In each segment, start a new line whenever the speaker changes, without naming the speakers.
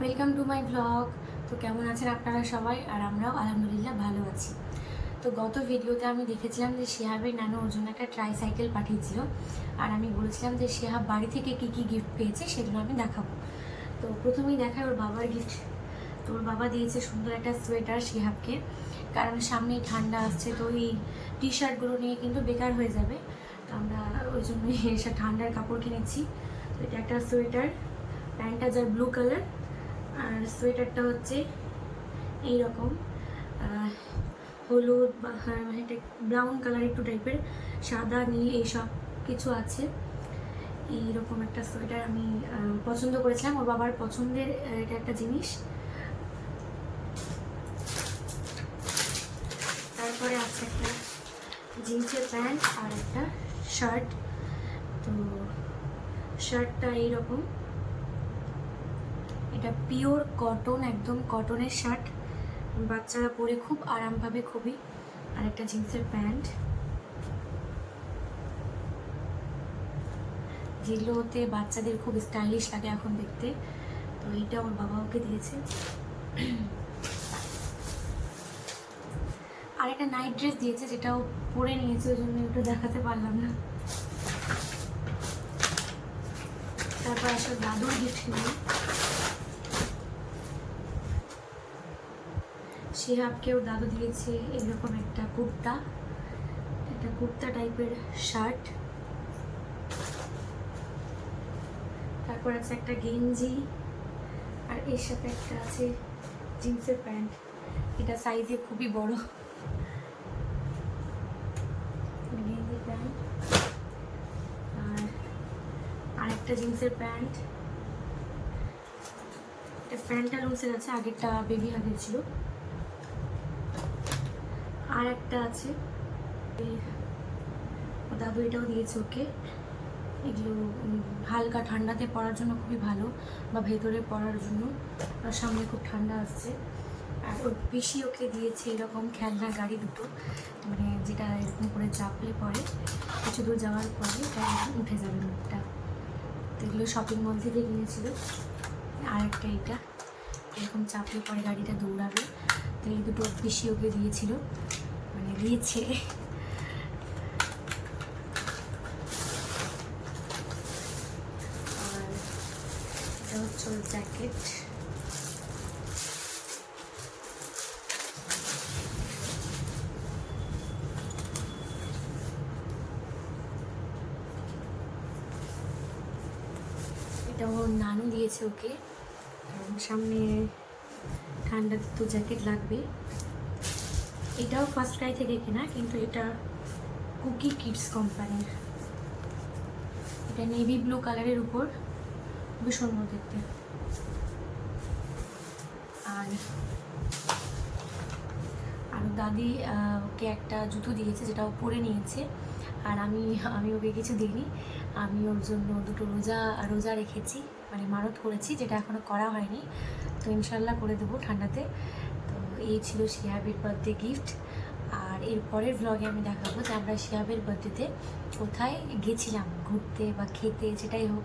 Welcome to my blog তো কেমন আছেন আপনারা সবাই? আর আমরাও আলহামদুলিল্লাহ ভালো আছি। তো গত ভিডিওতে আমি দেখেছিলাম যে শিহাবের নানু ওর জন্য একটা ট্রাইসাইকেল পাঠিয়েছিল। আর আমি বলেছিলাম যে শিহাব বাড়ি থেকে কী কী গিফট পেয়েছে সেগুলো আমি দেখাবো। তো প্রথমেই দেখায় ওর বাবার গিফট তো ওর বাবা দিয়েছে সুন্দর একটা সোয়েটার শিহাবকে। কারণ সামনেই ঠান্ডা আসছে, তো এই টি শার্টগুলো নিয়ে কিন্তু বেকার হয়ে যাবে। তো আমরা ওই জন্যই এসে ঠান্ডার কাপড় কিনেছি। তো এটা একটা সোয়েটার প্যান্টটা যার ব্লু কালার আর সোয়েটারটা হচ্ছে এইরকম আহ, হলুদ বা হ্যাঁ, মানে ব্রাউন কালার একটু টাইপের সাদা নীল এইসব কিছু আছে। এইরকম একটা সোয়েটার আমি পছন্দ করেছিলাম। ওর বাবার পছন্দের এটা একটা জিনিস। তারপরে আছে একটা জিন্সের প্যান্ট আর একটা শার্ট। তো শার্টটা এইরকম। এটা পিওর কটন, একদম কটনের শার্ট। বাচ্চারা পরে খুব আরাম পাবে খুবই। আর একটা জিন্সের প্যান্ট। যেগুলোতে বাচ্চাদের খুব স্টাইলিশ লাগে এখন দেখতে। তো এইটা ওর বাবা ওকে দিয়েছে। আর একটা নাইট ড্রেস দিয়েছে, যেটা ও পরে নিয়েছে, ওই জন্য একটু দেখাতে পারলাম না। তারপর আসলে দাদুর গিফট নিয়ে। শিহাবকেও দাদু দিয়েছে এরকম একটা কুর্তা একটা কুর্তা টাইপের শার্ট। তারপর আছে একটা গেঞ্জি, আর এর সাথে একটা আছে জিন্সের প্যান্ট। এটা সাইজে খুবই বড়। গেঞ্জি প্যান্ট আর আরেকটা জিন্সের প্যান্ট। প্যান্টটা লুজের আছে, আগেরটা বেবি হাগের ছিল। আর একটা আছে। দাদু এটাও দিয়েছে ওকে। এগুলো হালকা ঠান্ডাতে পড়ার জন্য খুবই ভালো বা ভেতরে পড়ার জন্য। আর সামনে খুব ঠান্ডা আসছে। আর ওর পিসি ওকে দিয়েছে এরকম খেলনা গাড়ি দুটো। মানে যেটা এরকম করে চাপলে পরে, কিছু দূর যাওয়ার পরে উঠে যাবে মুখটা। তো এগুলো শপিং মল থেকে কিনেছিল। আর একটা এটা। এরকম চাপলে পরে গাড়িটা দৌড়াবে। তো এই দুটো পিসি ওকে দিয়েছিল। দিয়েছে। এটা হচ্ছে জ্যাকেট এটা ওর নানু দিয়েছে ওকে। কারণ সামনে ঠান্ডাতে তো জ্যাকেট লাগবে। এটাও ফার্স্ট ক্রাই থেকে কেনা, কিন্তু এটা কুকি কিডস কোম্পানির এটা নেভি ব্লু কালারের উপর খুবই সুন্দর দেখতে। আর আর দাদি ওকে একটা জুতো দিয়েছে, যেটা ও পরে নিয়েছে। আর আমি আমি ওকে কিছু দিইনি। আমি ওর জন্য দুটো রোজা রোজা রেখেছি মানে মানত করেছি, যেটা এখনও করা হয়নি। তো ইনশাল্লাহ করে দেবো ঠান্ডাতে। এই ছিল শিহাবের বার্থডে গিফট আর এর পরের ব্লগে আমি দেখাবো যে আমরা শিহাবের বার্থডেতে কোথায় গেছিলাম, ঘুরতে বা খেতে যেটাই হোক,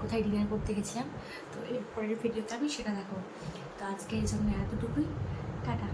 কোথায় ডিনার করতে গেছিলাম। তো এর পরের ভিডিওতে আমি সেটা দেখাবো। তো আজকে এই জন্য এতটুকুই। টাটা।